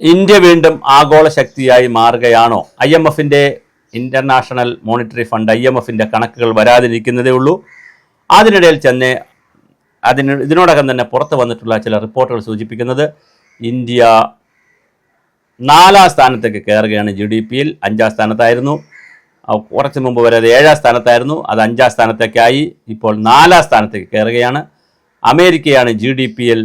India വീണ്ടും ആഗോള ശക്തിയായി മാറുകയാണോ? ഐ എം എഫിന്റെ International Monetary Fund I M എഫിന്റെ കണക്കുകൾ വരാതിരിക്കുന്നതേ ഉള്ളൂ. അതിനിടയിൽ തന്നെ അതിന് ഇതിനോടകം തന്നെ പുറത്തു വന്നിട്ടുള്ള ചില റിപ്പോർട്ടുകൾ സൂചിപ്പിക്കുന്നത് ഇന്ത്യ നാലാം സ്ഥാനത്തേക്ക് കയറുകയാണ് ജി ഡി പിയിൽ. അഞ്ചാം സ്ഥാനത്തായിരുന്നു. കുറച്ച് മുമ്പ് വരെ അത് ഏഴാം സ്ഥാനത്തായിരുന്നു. അത് അഞ്ചാം സ്ഥാനത്തേക്കായി ഇപ്പോൾ നാലാം സ്ഥാനത്തേക്ക് കയറുകയാണ്. അമേരിക്കയാണ് ജി ഡി പിയിൽ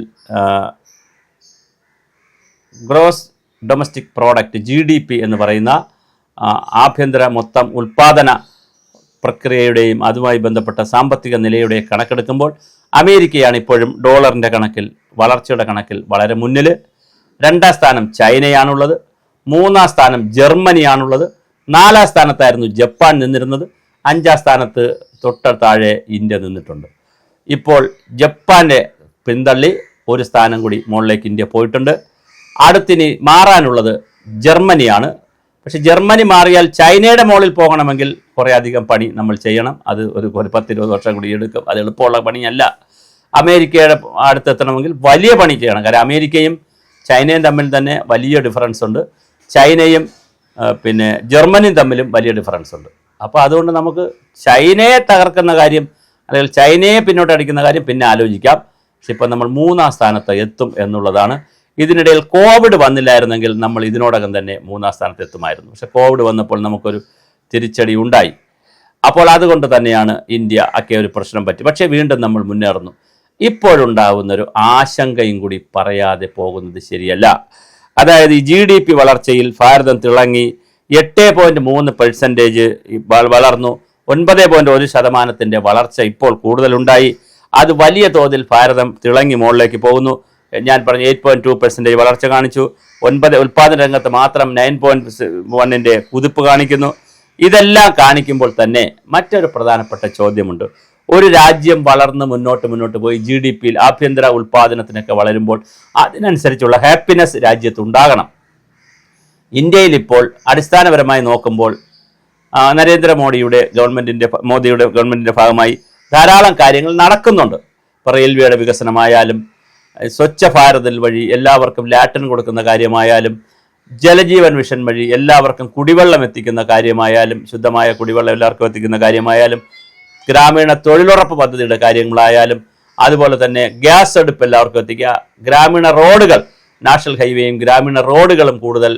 gross domestic product G D P എന്ന് പറയുന്ന ആഭ്യന്തര മൊത്തം ഉൽപ്പാദന പ്രക്രിയയുടെയും അതുമായി ബന്ധപ്പെട്ട സാമ്പത്തിക നിലയുടെ കണക്കെടുക്കുമ്പോൾ അമേരിക്കയാണ് ഇപ്പോഴും ഡോളറിന്റെ കണക്കിൽ വളർച്ചയുടെ കണക്കിൽ വളരെ മുന്നിൽ. രണ്ടാം സ്ഥാനം ചൈനയാണുള്ളത് മൂന്നാം സ്ഥാനം ജർമ്മനിയാണുള്ളത് നാലാം സ്ഥാനത്തായിരുന്നു ജപ്പാൻ നിന്നിരുന്നത് അഞ്ചാം സ്ഥാനത്ത് തൊട്ട താഴെ ഇന്ത്യ നിന്നിട്ടുണ്ട്. ഇപ്പോൾ ജപ്പാന്റെ പിന്തള്ളി ഒരു സ്ഥാനം കൂടി മുകളിലേക്ക് ഇന്ത്യ പോയിട്ടുണ്ട്. അടുത്തിനി മാറാനുള്ളത് ജർമ്മനിയാണ്. പക്ഷെ ജർമ്മനി മാറിയാൽ ചൈനയുടെ മുകളിൽ പോകണമെങ്കിൽ കുറേ അധികം പണി നമ്മൾ ചെയ്യണം. അത് ഒരു ഒരു പത്തിരുപത് വർഷം കൂടി എടുക്കും. അത് എളുപ്പമുള്ള പണിയല്ല. അമേരിക്കയുടെ അടുത്തെത്തണമെങ്കിൽ വലിയ പണി ചെയ്യണം. കാരണം അമേരിക്കയും ചൈനയും തമ്മിൽ തന്നെ വലിയ ഡിഫറൻസ് ഉണ്ട്. ചൈനയും പിന്നെ ജർമ്മനിയും തമ്മിലും വലിയ ഡിഫറൻസ് ഉണ്ട്. അപ്പോൾ അതുകൊണ്ട് നമുക്ക് ചൈനയെ തകർക്കുന്ന കാര്യം അല്ലെങ്കിൽ ചൈനയെ പിന്നോട്ട് അടിക്കുന്ന കാര്യം പിന്നെ ആലോചിക്കാം. പക്ഷെ ഇപ്പം നമ്മൾ മൂന്നാം സ്ഥാനത്ത് എത്തും എന്നുള്ളതാണ് ഇതിനിടയിൽ കോവിഡ് വന്നില്ലായിരുന്നെങ്കിൽ നമ്മൾ ഇതിനോടകം തന്നെ മൂന്നാം സ്ഥാനത്ത് എത്തുമായിരുന്നു പക്ഷെ കോവിഡ് വന്നപ്പോൾ നമുക്കൊരു തിരിച്ചടി ഉണ്ടായി. അപ്പോൾ അതുകൊണ്ട് തന്നെയാണ് ഇന്ത്യ ഒക്കെ ഒരു പ്രശ്നം പറ്റി. പക്ഷേ വീണ്ടും നമ്മൾ മുന്നേറുന്നു. ഇപ്പോഴുണ്ടാകുന്നൊരു ആശങ്കയും കൂടി പറയാതെ പോകുന്നത് ശരിയല്ല. അതായത് ഈ ജി ഡി പി വളർച്ചയിൽ ഭാരതം തിളങ്ങി എട്ട് പോയിന്റ് മൂന്ന് പെർസെന്റേജ് വളർന്നു. ഒൻപത് പോയിന്റ് ഒരു ശതമാനത്തിന്റെ വളർച്ച ഇപ്പോൾ കൂടുതലുണ്ടായി. അത് വലിയ തോതിൽ ഭാരതം തിളങ്ങി മുകളിലേക്ക് പോകുന്നു. ഞാൻ പറഞ്ഞ എയ്റ്റ് പോയിന്റ് ടു പെർസെന്റേജ് വളർച്ച കാണിച്ചു. ഒൻപത് ഉൽപ്പാദന രംഗത്ത് മാത്രം നയൻ പോയിന്റ് വണ്ണിന്റെ കുതിപ്പ് കാണിക്കുന്നു. ഇതെല്ലാം കാണിക്കുമ്പോൾ തന്നെ മറ്റൊരു പ്രധാനപ്പെട്ട ചോദ്യമുണ്ട്. ഒരു രാജ്യം വളർന്ന് മുന്നോട്ട് മുന്നോട്ട് പോയി ജി ഡി പിയിൽ ആഭ്യന്തര ഉൽപ്പാദനത്തിനൊക്കെ വളരുമ്പോൾ അതിനനുസരിച്ചുള്ള ഹാപ്പിനെസ് രാജ്യത്ത് ഉണ്ടാകണം ഇന്ത്യയിൽ ഇപ്പോൾ അടിസ്ഥാനപരമായി നോക്കുമ്പോൾ നരേന്ദ്രമോദിയുടെ ഗവൺമെന്റിന്റെ മോദിയുടെ ഗവൺമെന്റിന്റെ ഭാഗമായി ധാരാളം കാര്യങ്ങൾ നടക്കുന്നുണ്ട്. ഇപ്പോൾ റെയിൽവേയുടെ വികസനമായാലും സ്വച്ഛ ഭാരതിൽ വഴി എല്ലാവർക്കും ലാറ്റിൻ കൊടുക്കുന്ന കാര്യമായാലും ജലജീവൻ മിഷൻ വഴി എല്ലാവർക്കും കുടിവെള്ളം എത്തിക്കുന്ന കാര്യമായാലും ശുദ്ധമായ കുടിവെള്ളം എല്ലാവർക്കും എത്തിക്കുന്ന കാര്യമായാലും ഗ്രാമീണ തൊഴിലുറപ്പ് പദ്ധതിയുടെ കാര്യങ്ങളായാലും അതുപോലെ തന്നെ ഗ്യാസ് അടുപ്പ് എല്ലാവർക്കും എത്തിക്കുക. ഗ്രാമീണ റോഡുകൾ നാഷണൽ ഹൈവേയും ഗ്രാമീണ റോഡുകളും കൂടുതൽ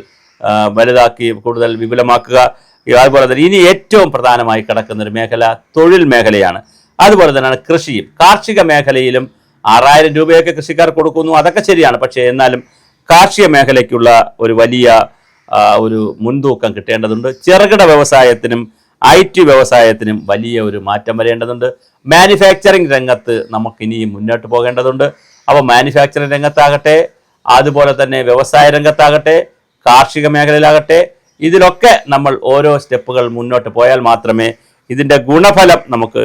വലുതാക്കി കൂടുതൽ വിപുലമാക്കുക. അതുപോലെ തന്നെ ഇനി ഏറ്റവും പ്രധാനമായി കിടക്കുന്ന ഒരു മേഖല തൊഴിൽ മേഖലയാണ്. അതുപോലെ തന്നെയാണ് കൃഷിയും. കാർഷിക മേഖലയിലും ആറായിരം രൂപയൊക്കെ കൃഷിക്കാർ കൊടുക്കുന്നു. അതൊക്കെ ശരിയാണ്. പക്ഷേ എന്നാലും കാർഷിക മേഖലയ്ക്കുള്ള ഒരു വലിയ ഒരു മുൻതൂക്കം കിട്ടേണ്ടതുണ്ട്. ചെറുകിട വ്യവസായത്തിനും ഐ ടി വ്യവസായത്തിനും വലിയ ഒരു മാറ്റം വരേണ്ടതുണ്ട്. മാനുഫാക്ചറിങ് രംഗത്ത് നമുക്ക് ഇനിയും മുന്നോട്ട് പോകേണ്ടതുണ്ട്. അപ്പോൾ മാനുഫാക്ചറിങ് രംഗത്താകട്ടെ അതുപോലെ തന്നെ വ്യവസായ രംഗത്താകട്ടെ കാർഷിക മേഖലയിലാകട്ടെ ഇതിലൊക്കെ നമ്മൾ ഓരോ സ്റ്റെപ്പുകൾ മുന്നോട്ട് പോയാൽ മാത്രമേ ഇതിന്റെ ഗുണഫലം നമുക്ക്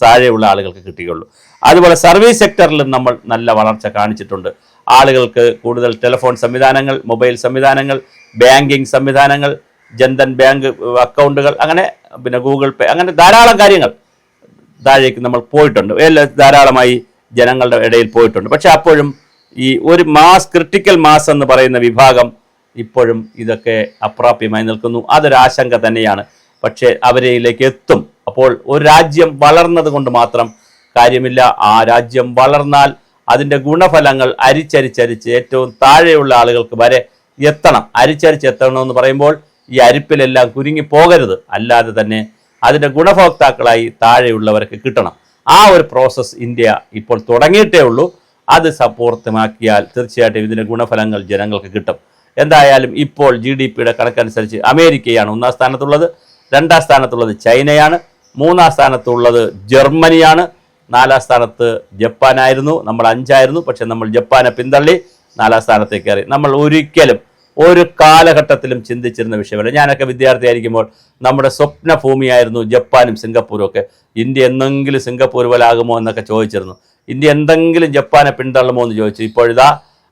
താഴെയുള്ള ആളുകൾക്ക് കിട്ടുകയുള്ളൂ അതുപോലെ സർവീസ് സെക്ടറിലും നമ്മൾ നല്ല വളർച്ച കാണിച്ചിട്ടുണ്ട്. ആളുകൾക്ക് കൂടുതൽ ടെലിഫോൺ സംവിധാനങ്ങൾ മൊബൈൽ സംവിധാനങ്ങൾ ബാങ്കിങ് സംവിധാനങ്ങൾ ജൻധൻ ബാങ്ക് അക്കൗണ്ടുകൾ അങ്ങനെ പിന്നെ ഗൂഗിൾ പേ അങ്ങനെ ധാരാളം കാര്യങ്ങൾ താഴേക്ക് നമ്മൾ പോയിട്ടുണ്ട്. എല്ലാ ധാരാളമായി ജനങ്ങളുടെ ഇടയിൽ പോയിട്ടുണ്ട്. പക്ഷെ അപ്പോഴും ഈ ഒരു മാസ് ക്രിട്ടിക്കൽ മാസ് എന്ന് പറയുന്ന വിഭാഗം ഇപ്പോഴും ഇതൊക്കെ അപ്രാപ്യമായി നിൽക്കുന്നു. അതൊരാശങ്ക തന്നെയാണ്. പക്ഷേ അവരിലേക്ക് എത്തും. അപ്പോൾ ഒരു രാജ്യം വളർന്നത് കൊണ്ട് മാത്രം കാര്യമില്ല. ആ രാജ്യം വളർന്നാൽ അതിന്റെ ഗുണഫലങ്ങൾ അരിച്ചരിച്ചരിച്ച് ഏറ്റവും താഴെയുള്ള ആളുകൾക്ക് വരെ എത്തണം. അരിച്ചരിച്ച് എത്തണമെന്ന് പറയുമ്പോൾ ഈ അരിപ്പിലെല്ലാം കുരുങ്ങി പോകരുത്. അല്ലാതെ തന്നെ അതിന്റെ ഗുണഭോക്താക്കളായി താഴെയുള്ളവർക്ക് കിട്ടണം. ആ ഒരു പ്രോസസ്സ് ഇന്ത്യ ഇപ്പോൾ തുടങ്ങിയിട്ടേ ഉള്ളൂ. അത് സപ്പോർത്തമാക്കിയാൽ തീർച്ചയായിട്ടും ഇതിന്റെ ഗുണഫലങ്ങൾ ജനങ്ങൾക്ക് കിട്ടും. എന്തായാലും ഇപ്പോൾ ജി ഡി പിയുടെ കണക്കനുസരിച്ച് അമേരിക്കയാണ് ഒന്നാം സ്ഥാനത്തുള്ളത്. രണ്ടാം സ്ഥാനത്തുള്ളത് ചൈനയാണ്. മൂന്നാം സ്ഥാനത്തുള്ളത് ജർമ്മനിയാണ്. നാലാം സ്ഥാനത്ത് ജപ്പാനായിരുന്നു. നമ്മൾ അഞ്ചായിരുന്നു. പക്ഷെ നമ്മൾ ജപ്പാനെ പിന്തള്ളി നാലാം സ്ഥാനത്തേക്ക് കയറി. നമ്മൾ ഒരിക്കലും ഒരു കാലഘട്ടത്തിലും ചിന്തിച്ചിരുന്ന വിഷയമല്ല. ഞാനൊക്കെ വിദ്യാർത്ഥിയായിരിക്കുമ്പോൾ നമ്മുടെ സ്വപ്ന ഭൂമിയായിരുന്നു ജപ്പാനും സിംഗപ്പൂരും ഒക്കെ. ഇന്ത്യ എന്തെങ്കിലും സിംഗപ്പൂർ പോലെ ആകുമോ എന്നൊക്കെ ചോദിച്ചിരുന്നു. ഇന്ത്യ എന്തെങ്കിലും ജപ്പാനെ പിന്തള്ളുമോ എന്ന് ചോദിച്ചു. ഇപ്പോഴിതാ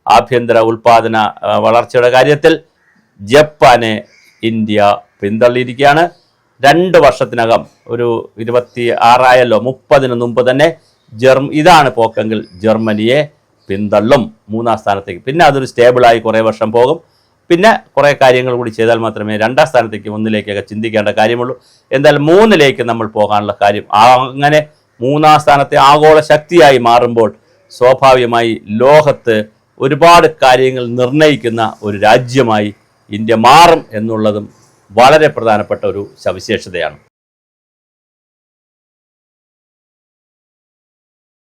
ആഭ്യന്തര ഉൽപാദന വളർച്ചയുടെ കാര്യത്തിൽ ജപ്പാനെ ഇന്ത്യ പിന്തള്ളിയിരിക്കുകയാണ്. രണ്ട് വർഷത്തിനകം ഒരു ഇരുപത്തി ആറായല്ലോ മുപ്പതിന് മുമ്പ് തന്നെ ജർമ്മ ഇതാണ് പോക്കെങ്കിൽ ജർമ്മനിയെ പിന്തള്ളും മൂന്നാം സ്ഥാനത്തേക്ക്. പിന്നെ അതൊരു സ്റ്റേബിളായി കുറേ വർഷം പോകും. പിന്നെ കുറേ കാര്യങ്ങൾ കൂടി ചെയ്താൽ മാത്രമേ രണ്ടാം സ്ഥാനത്തേക്ക് ഒന്നിലേക്കൊക്കെ ചിന്തിക്കേണ്ട കാര്യമുള്ളൂ. എന്തായാലും മൂന്നിലേക്ക് നമ്മൾ പോകാനുള്ള കാര്യം അങ്ങനെ മൂന്നാം സ്ഥാനത്തെ ആഗോള ശക്തിയായി മാറുമ്പോൾ സ്വാഭാവികമായി ലോകത്ത് ഒരുപാട് കാര്യങ്ങൾ നിർണയിക്കുന്ന ഒരു രാജ്യമായി ഇന്ത്യ മാറും എന്നുള്ളതും വളരെ പ്രധാനപ്പെട്ട ഒരു സവിശേഷതയാണ്.